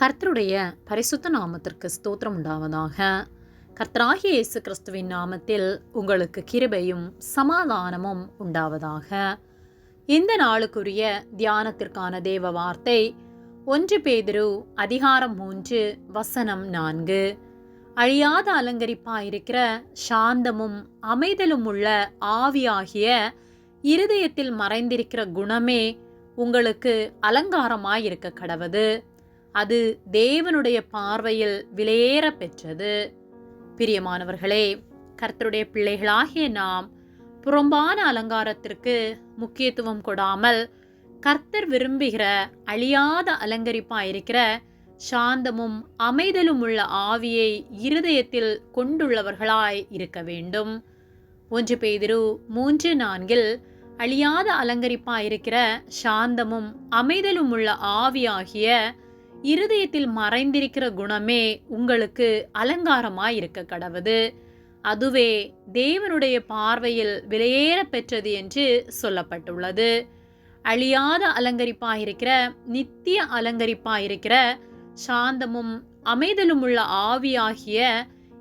கர்த்தருடைய பரிசுத்த நாமத்திற்கு ஸ்தோத்திரம் உண்டாவதாக. கர்த்தராகிய இயேசு கிறிஸ்துவின் நாமத்தில் உங்களுக்கு கிருபையும் சமாதானமும் உண்டாவதாக. இந்த நாளுக்குரிய தியானத்திற்கான தேவ வார்த்தை ஒன்று பேதிரு அதிகாரம் மூன்று வசனம் நான்கு. அழியாத அலங்கரிப்பாயிருக்கிற சாந்தமும் அமைதலும் உள்ள ஆவியாகிய இருதயத்தில் மறைந்திருக்கிற குணமே உங்களுக்கு அலங்காரமாயிருக்க கடவது. அது தேவனுடைய பார்வையில் விலையேற பெற்றது. பிரியமானவர்களே கர்த்தருடைய பிள்ளைகளாகிய நாம் புறம்பான அலங்காரத்திற்கு முக்கியத்துவம் கொடாமல் கர்த்தர் விரும்புகிற அழியாத அலங்கரிப்பாயிருக்கிற சாந்தமும் அமைதலும் உள்ள ஆவியை இருதயத்தில் கொண்டுள்ளவர்களாய் இருக்க வேண்டும். ஒன்று பேதிரு மூன்று நான்கில் அழியாத அலங்கரிப்பாயிருக்கிற சாந்தமும் அமைதலும் உள்ள ஆவியாகிய இருதயத்தில் மறைந்திருக்கிற குணமே உங்களுக்கு அலங்காரமாய் இருக்க கடவுது. அதுவே தேவனுடைய பார்வையில் விலையேற பெற்றது என்று சொல்லப்பட்டுள்ளது. அழியாத அலங்கரிப்பாயிருக்கிற நித்திய அலங்கரிப்பாயிருக்கிற சாந்தமும் அமைதலும் உள்ள ஆவியாகிய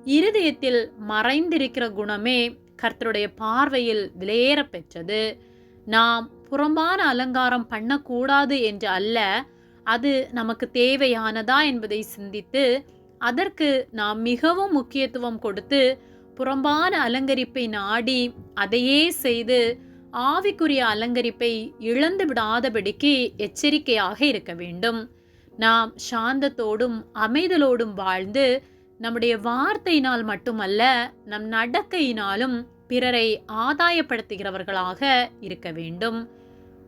இருதயத்தில் மறைந்திருக்கிற குணமே கர்த்தருடைய பார்வையில் விலையேற பெற்றது. நாம் புறம்பான அலங்காரம் பண்ணக்கூடாது என்று அல்ல அது நமக்கு தேவையானதா என்பதை சிந்தித்து அதற்கு நாம் மிகவும் முக்கியத்துவம் கொடுத்து புறம்பான அலங்கரிப்பை நாடி அதையே செய்து ஆவிக்குரிய அலங்கரிப்பை இழந்து விடாதபடிக்கு எச்சரிக்கையாக இருக்க வேண்டும். நாம் சாந்தத்தோடும் அமைதலோடும் வாழ்ந்து நம்முடைய வார்த்தையினால் மட்டுமல்ல நம் நடக்கையினாலும் பிறரை ஆதாயப்படுத்துகிறவர்களாக இருக்க வேண்டும்.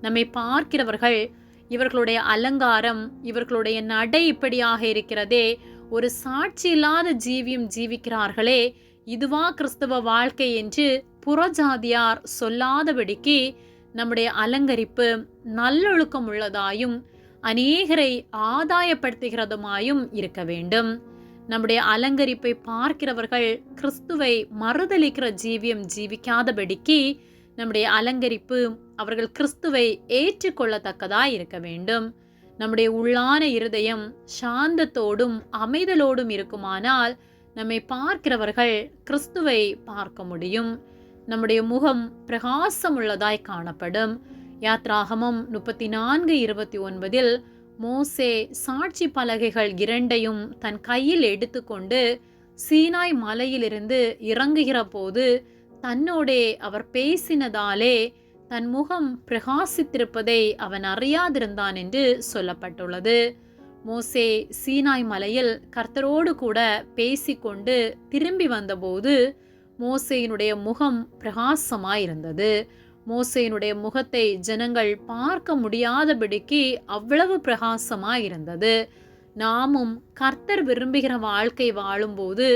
நம்மை பார்க்கிறவர்கள் இவர்களுடைய அலங்காரம் இவர்களுடைய நடை இப்படியாக இருக்கிறதே. ஒரு சாட்சி இல்லாத ஜீவியம் ஜீவிக்கிறார்களே. இதுவா கிறிஸ்தவ வாழ்க்கை என்று புறஜாதியார் சொல்லாதபடிக்கு நம்முடைய அலங்கரிப்பு நல்லொழுக்கம் உள்ளதாயும் அநேகரை ஆதாயப்படுத்துகிறதுமாயும் இருக்க வேண்டும். நம்முடைய அலங்கரிப்பை பார்க்கிறவர்கள் கிறிஸ்துவை மறுதளிக்கிற ஜீவியம் ஜீவிக்காதபடிக்கு நம்முடைய அலங்கரிப்பு அவர்கள் கிறிஸ்துவை ஏற்றுக்கொள்ளத்தக்கதாக இருக்க வேண்டும். நம்முடைய உள்ளான இருதயம் சாந்தத்தோடும் அமைதலோடும் இருக்குமானால் நம்மை பார்க்கிறவர்கள் கிறிஸ்துவை பார்க்க முடியும். நம்முடைய முகம் பிரகாசம் உள்ளதாய் காணப்படும். யாத்ராகமம் முப்பத்தி நான்கு இருபத்தி ஒன்பதில் மோசே சாட்சி பலகைகள் இரண்டையும் தன் கையில் எடுத்துக்கொண்டு சீனாய் மலையிலிருந்து இறங்குகிற போது தன்னோடே அவர் பேசினதாலே தன் முகம் பிரகாசித்திருப்பதை அவன் அறியாதிருந்தான் என்று சொல்லப்பட்டுள்ளது. மோசே சீனாய் மலையில் கர்த்தரோடு கூட பேசிக்கொண்டு திரும்பி வந்தபோது மோசையினுடைய முகம் பிரகாசமாயிருந்தது. மோசையினுடைய முகத்தை ஜனங்கள் பார்க்க முடியாதபடிக்கு அவ்வளவு பிரகாசமாயிருந்தது. நாமும் கர்த்தர் விரும்புகிற வாழ்க்கை வாழும்போது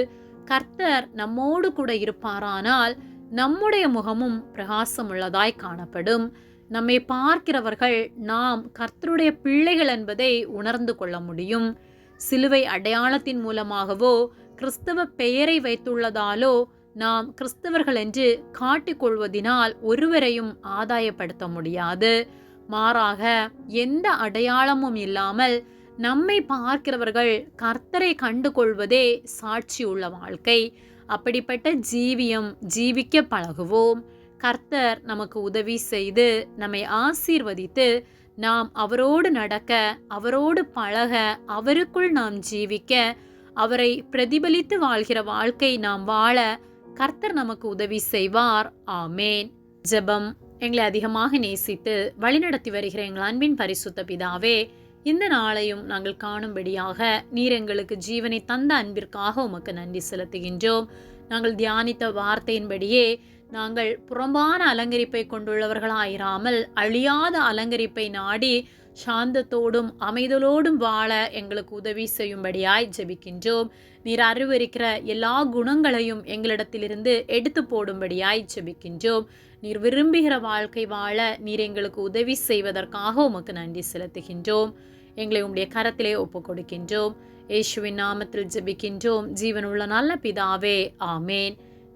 கர்த்தர் நம்மோடு கூட இருப்பாரானால் நம்முடைய முகமும் பிரகாசம் உள்ளதாய் காணப்படும். நம்மை பார்க்கிறவர்கள் நாம் கர்த்தருடைய பிள்ளைகள் என்பதை உணர்ந்து கொள்ள முடியும். சிலுவை அடையாளத்தின் மூலமாகவோ கிறிஸ்தவ பெயரை வைத்துள்ளதாலோ நாம் கிறிஸ்தவர்கள் என்று காட்டிக்கொள்வதினால் ஒருவரையும் ஆதாயப்படுத்த முடியாது. மாறாக எந்த அடையாளமும் இல்லாமல் நம்மை பார்க்கிறவர்கள் கர்த்தரை கண்டு கொள்வதே சாட்சி உள்ள வாழ்க்கை. அப்படிப்பட்ட ஜீவியம் ஜீவிக்க பழகுவோம். கர்த்தர் நமக்கு உதவி செய்து நம்மை ஆசீர்வதித்து நாம் அவரோடு நடக்க அவரோடு பழக அவருக்குள் நாம் ஜீவிக்க அவரை பிரதிபலித்து வாழ்கிற வாழ்க்கை நாம் வாழ கர்த்தர் நமக்கு உதவி செய்வார். ஆமேன். ஜெபம் எங்களை அதிகமாக நேசித்து வழிநடத்தி வருகிற எங்கள் அன்பின் பரிசுத்த பிதாவே இந்த நாளையும் நாங்கள் காணும்படியாக நீர் எங்களுக்கு ஜீவனை தந்த அன்பிற்காக உமக்கு நன்றி செலுத்துகின்றோம். நாங்கள் தியானித்த வார்த்தையின்படியே நாங்கள் புறம்பான அலங்கரிப்பை கொண்டுள்ளவர்களாயிராமல் அழியாத அலங்கரிப்பை நாடி சாந்தத்தோடும் அமைதலோடும் வாழ எங்களுக்கு உதவி செய்யும்படியாய் ஜெபிக்கின்றோம். நீர் அறிவரிக்கிற எல்லா குணங்களையும் எங்களிடத்திலிருந்து எடுத்து போடும்படியாய் ஜெபிக்கின்றோம். நீர் விரும்புகிற வாழ்க்கை வாழ நீர் எங்களுக்கு உதவி செய்வதற்காக உமக்கு நன்றி செலுத்துகின்றோம். எங்களை உம்முடைய கரத்திலே ஒப்பு கொடுக்கின்றோம் இயேசுவின் நாமத்தில் ஜெபிக்கின்றோம். ஜீவனுள்ள நல்ல பிதாவே ஆமேன்.